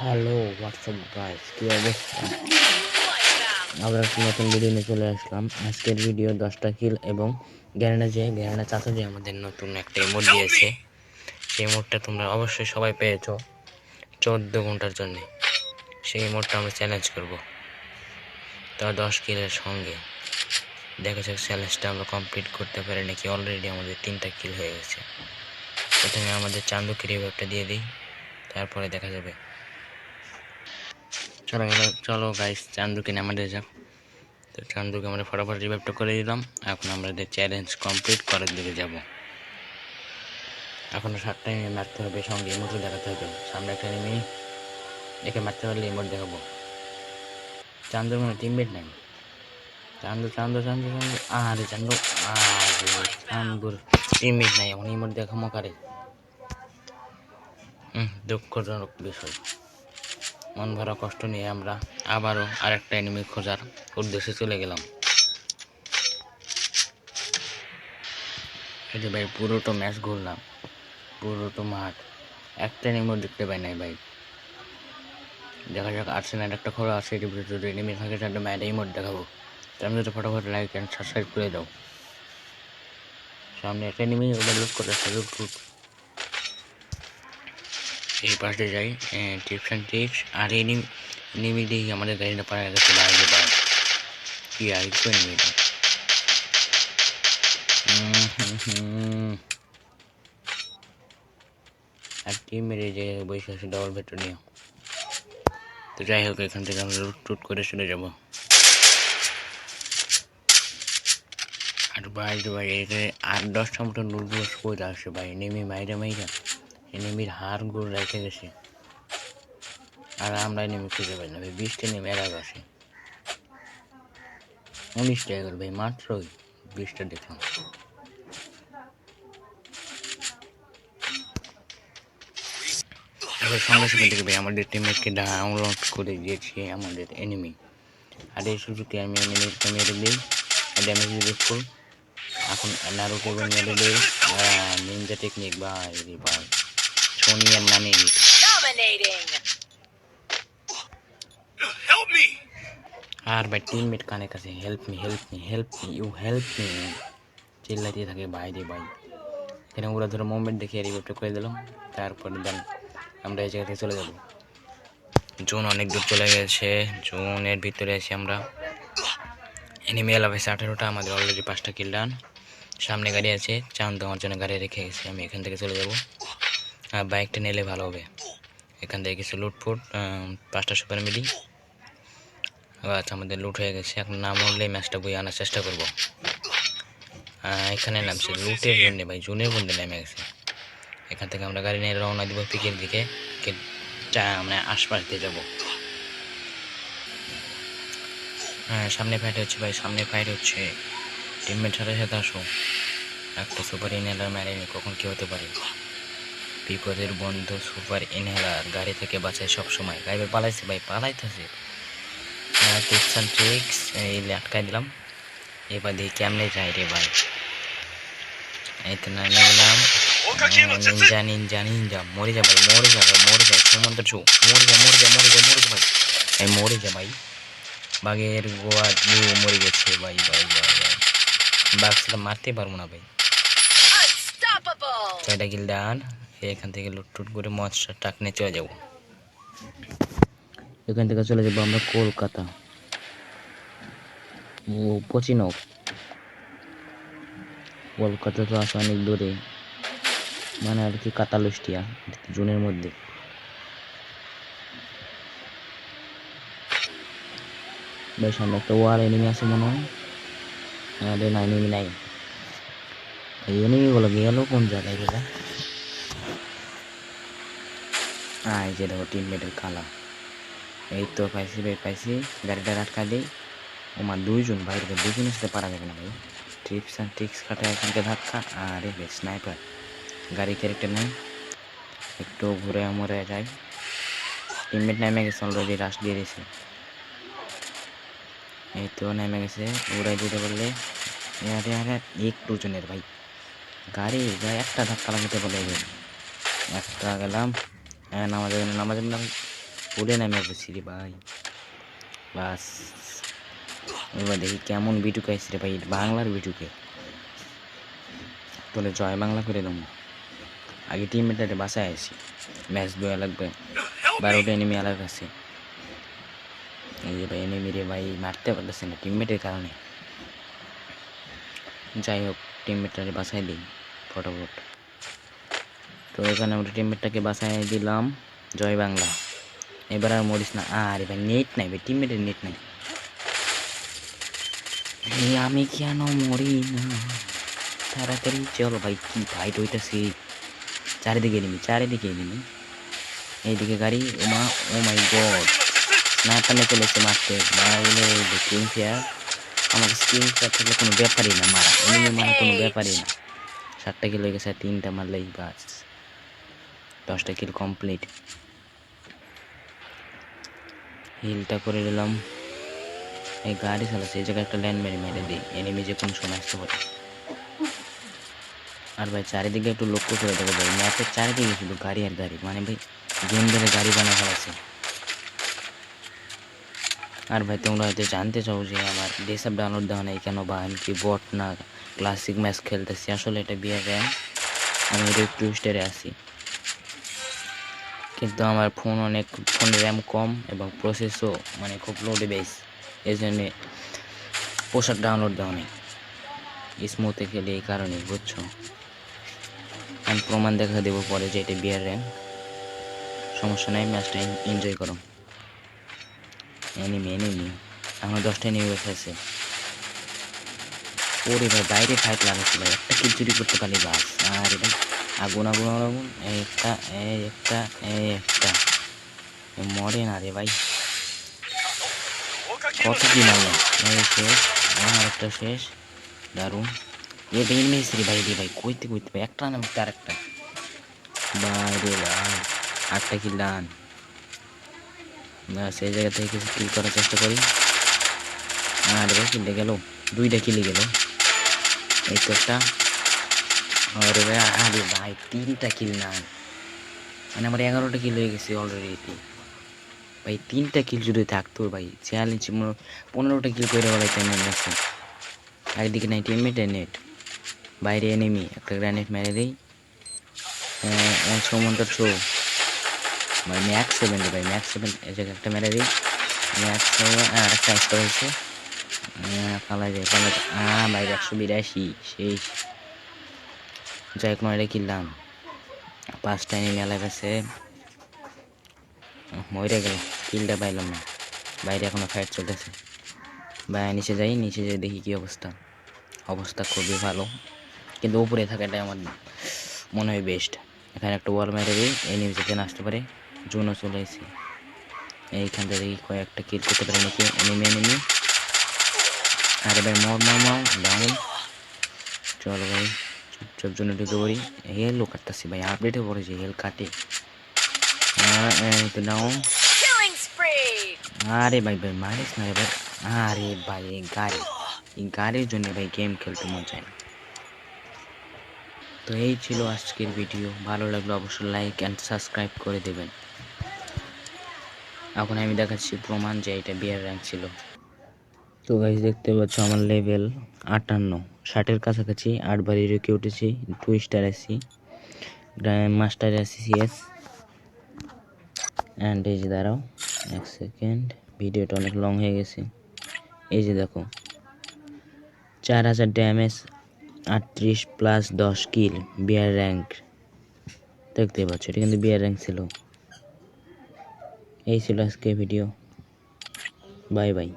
Hello WhatsApp guys কি অবস্থা? আবার একটা নতুন ভিডিও নিয়ে চলে আসলাম। আজকের ভিডিও দশটা কিল এবং গ্যারেনা যে, গ্যারেনা চাচা যে আমাদের নতুন একটা ইমোট দিয়েছে, সেই ইমোটটা তোমরা অবশ্যই সবাই পেয়েছ চোদ্দ ঘণ্টার জন্যে। সেই ইমোটটা আমরা চ্যালেঞ্জ করব। তা দশ কিলের সঙ্গে। দেখা যাক চ্যালেঞ্জটা আমরা কমপ্লিট করতে পারি নাকি অলরেডি আমাদের তিনটা কিল হয়ে গেছে। প্রথমে আমাদের চান্দুকে রিভাইভটা দিয়ে দিই, তারপরে দেখা যাবে। চলো গেল চলো গাইস চান্দুকে নামাতে যাক। তো চান্দুকে আমরা ফটাফট রিভাইভটা করে দিলাম। এখন আমাদের চ্যালেঞ্জ কমপ্লিট করার দিকে যাব। এখনও সাত টাইমে মারতে হবে, সঙ্গে ইমোটও দেখাতে হবে। সামনে একটা নেমে একে মারতে পারলে ইমোট দেখাবো। চান্দুর মানে টিমমেট নাই। চান্দু চান্দু চান্দু চান্দু, আরে চান্দু, আরে চান্দুর টিমমেট নাই। এখন ইমোট দেখামো কারে? হুম দুঃখজনক বিষয়। মন ভরা কষ্ট নিয়ে আমরা আবারও আরেকটা এনিমি খোঁজার উদ্দেশ্যে চলে গেলাম। যে ভাই, পুরোটো ম্যাচ ঘুরলাম। পুরোটো মাঠ। একটা এনিমিও দেখতে পাই নাই ভাই। দেখা যাক আর্সেনাল একটা খোলা আছে ভিতরে যদি এনিমি থাকে, তাহলে এই মোড দেখাবো। তার মধ্যে ফটাফট লাইক অ্যান্ড সাবস্ক্রাইব করে দাও। সামনে একটা এনিমি ওটা লুট করে লুট এই পাশে যাই টিপস অ্যান্ড ট্রিক্স আর এই নিমি দেখি আমাদের গাড়িটা পাড়া গেছে বাইরে বাইরে কি আর একটু নিমিটা আর টিম মেরে যে বসে আছে ডবল ভেটর নিয়ে। তো যাই হোক, এখান থেকে আমরা রুট টুট করে চলে যাব। আর বাইরে এখানে আট, দশটা মতো লুটগুলো সোজ আসে ভাই, নেমে মাইরা মাইরা। নেমির হাড় গুড় রেখে গেছে আর আমরা এনিমি খুঁজে পাই না, ভাই। বিশটা নেমে এর আগে আসে। উনিশ টাকা ভাই, মাত্রই বিশটা দেখলাম। সঙ্গে সঙ্গে দেখবে আমাদের টিমমেটকে ডাউনলোড করে দিয়েছে আমাদের এনিমি আর এই সুযোগে আমি এনিমিকে মেরে দিই ড্যামেজ রিস্কুল এখন নারুকে মেরে দিই নিনজা টেকনিক বা সোনিয়ার নানি Dominating. Help me! আর ভাই টিমমেট কানে কাছে help me help me help me you help me চিল্লাতে থাকে ভাই রে ভাই এখানে ওরা ধরো মুভমেন্ট দেখে রিভিউটা করে দিলাম তারপরে দেন আমরা এই জায়গা থেকে চলে যাব জোন অনেক দূর চলে গেছে জোনের ভিতরে আছি আমরা এনিমি এলাভ আছে আঠেরোটা আমাদের অলরেডি পাঁচটা কিল ডান সামনে গাড়ি আছে চান তোমার জন্য গাড়ি রেখে গেছি আমি এখান থেকে চলে যাব বাইকটা নিলে ভালো হবে। এখান থেকে কিছু লুটফুট পাঁচটা সুপার মিলি আচ্ছা আমাদের লুট হয়ে গেছে। এখন না মরলে ম্যাচটা বই আনার চেষ্টা করব। এখানে নামছে লুটের জন্য ভাই জুনের বন্ধে নেমে গেছে। এখান থেকে আমরা গাড়ি নিয়ে রওনা দিব পিকের দিকে। মানে আশপাশ দিয়ে যাব। হ্যাঁ সামনে ফাইট হচ্ছে ভাই, সামনে ফাইট হচ্ছে। টিমমেট সাথে সাথে আসো। একটা সুপার ইনহেলার মেরেনি কখন কি হতে পারে? বিপদের বন্ধু সুপার ইনহেলার গাড়ি থেকে বাঁচায় সব সময় গাড়ি পালাইছে ভাই পালাইতেছে। টিপস অ্যান্ড ট্রিক্স এই আটকাই দিলাম। এবার দেখি কেমনে যাই রে ভাই। এই তো নামে গেলাম নিনজা নিনজা নিনজা মরে যা ভাই মরে যা ভাই মরে যা সুমন্ত ছু মরে যা মরে যা মরে যা মরে যা ভাই। এই মরে যা ভাই। বাঘের গোয়া নিয়ে মরে গেছে ভাই ভাই ভাই ভাই। বাঘ সেটা মারতে পারব না ভাই. ছয়টা কিল ডান। এখান থেকে লুটটুট করে মৎস্য টাক নিয়ে চলে যাব। এখান থেকে চলে যাব আমরা কলকাতা। ও, পচিনক। কলকাতা তো আছে অনেক দূরে। মানে আর কি কাতালুষ্টিয়া, জুনের মধ্যে। বেশ সামনে একটা ওয়ার এনিমি আছে মনে হয়। আরে না এনিমি নাই। এই এনিমিগুলো গেল কোন জায়গায় দাদা হ্যাঁ যে দেখো টিমমেটের কালা। এই তো পাইছি ভাই পাইছি। গাড়িটা আটকা দিই। ওমা, দুইজন বাইরে দুজনের সাথে পারা যাবে না ভাই। ট্রিপস অ্যান্ড ট্রিক্স খাটা এখানকে ধাক্কা, আরে ভাই স্নাইপার। গাড়ি ক্যারেক্টার নেই। একটু ঘুরে মরে যাই। টিমমেট নেমে গেছে অলরেডি রাশ দিয়ে দিয়েছে এই তো নেমে গেছে, উড়াই দিতে বললে। আরে আরে, একটু জনের ভাই। গাড়ি গায়ে একটা ধাক্কা লাগাতে বলে একটা গেলাম। হ্যাঁ নামাজ নামাজ ফুলে নামে বসি রে ভাই। বাস। এবার দেখি কেমন বিটুকে আসছে রে ভাই বাংলার বিটুকে। তোলে জয় বাংলা করে দেবো। আগে টিম মেটারে বাসায় আসি। ম্যাচ দেওয়া লাগবে বারোটা এনিমি আলাদা আছে। এই যে ভাই এনিমি রে ভাই, মারতে পারতেছে না টিমমেটের কারণে। যাই হোক টিমমেটটাকে বাসায় দিই। ফটাফট। তো এখানে আমরা টিমমেটটাকে বাসায় দিলাম। জয় বাংলা। এবার আর মরিস না। আরে ভাই নেট নাই ভাই টিমমেটের নেট নাই। আমি কেন মরি না? তাড়াতাড়ি চলো ভাই, কি ফাইট হইতেছি। চারিদিকে নিবি চারিদিকে নিবি এইদিকে গাড়ি, ওমা ও মাই গড স্নাইপার চলেছে মারতে। মারলে স্ক্রিন ফেয়ার আমার স্ক্রিন ফেয়ার থাকলে কোনো ব্যাপারই না, মারা। এমনি মারা কোনো ব্যাপারই না। সাতটা কিলো গেছে, তিনটা মারলেই বাস। দশটা কিল কমপ্লিট হিলটা করে দিলাম। এই গাড়ি চালাচ্ছে, এই জায়গায় একটা ল্যান্ড মেরে মেরে দিই। এনিমি যে কোনো সময় আসতে পারে। আর ভাই, চারিদিকে একটু লক্ষ্য করে দেখো ভাই, ম্যাপের চারিদিকে শুধু গাড়ি আর গাড়ি। মানে ভাই গেম ধরে গাড়ি বানানো আছে আর ভাই, তোমরা হয়তো জানতে চাও যে আমার ডেসাপ ডাউনলোড দেওয়া নেই কেন বা আমি কি বট না ক্লাসিক ম্যাচ খেলতেছি। আসলে এটা বিয়ে আমি রেড টুইস্টারে আছি। কিন্তু আমার ফোন অনেক ফোনের র্যাম কম এবং প্রসেসও মানে খুব লো ডিভাইস এই জন্যে পোশাক ডাউনলোড দেওয়া নেই। স্মুথে খেলে এই কারণে বুঝছ? আমি প্রমাণ দেখা দেবো পরে যে এটা বিয়ার র্যাম সমস্যা নাই ম্যাচটা এনজয় করো। এনিমি এনিমি আমার দশটা এনিমি আছে। ওরে ভাই, বাইরে ফাইট লাগাচ্ছে ভাই একটা কিল করতে পারি বাস। আর ভাই। আগুন আগুন আগুন এই একটা এই একটা এই একটা। মরে না রে ভাই। কত মারলাম এই শেষ। আর একটা শেষ। দারুণ। এ ভাই মিস্ত্রি ভাই রে ভাই। কইতে কইতে ভাই, একটা না তার একটা। বাইরে ভাই, আটটা কিল ডান। না সেই জায়গা থেকে কিছু কিল করার চেষ্টা করি। আর ভাই কিলে গেল। দুইটা কিলে গেল। এই তো একটা। আরে ভাই আরে ভাই, তিনটা কিল না। মানে আমার এগারোটা কিল হয়ে গেছে অলরেডি ভাই, তিনটা কিল যদি থাকতো ভাই চ্যালেঞ্জ পনেরোটা কিল করে বেড়াইতে আমি গেছে একদিকে নাই টিমমেট নেট বাইরে এনেমি একটা গ্রানেট মেরে দিই। একশো মনটা ছো ভাই ম্যাক্স সেভেন ভাই ম্যাক্স সেভেন একটা মেরে দিই। ম্যাক্স আর একটা এক্সট্রা হয়েছে। পালা যায়, পালা ভাই, একশো বিরাশি সেই যাই হোক নয়টা কিনলাম। পাঁচটা এনে মেলা গেছে। মরে গেল কিলটা পাইলাম না। বাইরে এখনও ফাইট চলতেছে। বাইরে নিচে যাই নিচে যাই দেখি কি অবস্থা। অবস্থা খুবই ভালো। কিন্তু উপরে থাকাটাই আমার মনে হয় বেস্ট এখানে একটা ওয়াল মেরে দিই এনিমি যাতে না আসতে পারে। জুনও চলে এসে এইখান থেকে দেখি কয়েকটা কিল করতে পারে নাকি এনিমি এনিমি আরে ভাই, মর মর মর, ডাউন। চলো ভাই। চুপচাপ জন্য ঢুকে পড়ি। হেল কাটতেছি ভাই আপডেটে পড়েছি হেল কাটে। তো আরে ভাই ভাই মারিস না রে ভাই। আরে ভাই এই গাড়ি এই গাড়ির জন্য ভাই গেম খেলতে মন চায় না। তো এই ছিল আজকের ভিডিও ভালো লাগলে অবশ্যই লাইক অ্যান্ড সাবস্ক্রাইব করে দেবেন। এখন আমি দেখাচ্ছি প্রমাণ যে এটা বিয়ার র্যাঙ্ক ছিল। তো গাইজ দেখতে পাচ্ছ আমার লেভেল আটান্ন। ষাটের কাছাকাছি, আট আটবারই রেখে উঠেছি টু স্টার এসি মাস্টার আছি সিএস অ্যান্ড এই যে দাঁড়াও, এক সেকেন্ড ভিডিওটা অনেক লং হয়ে গেছে। এই যে দেখো, চার হাজার ড্যামেজ আটত্রিশ প্লাস দশ কিল বিয়ার র্যাঙ্ক দেখতে পাচ্ছ, এটা কিন্তু বিয়ার র্যাঙ্ক ছিল। এই ছিল আজকে ভিডিও বাই বাই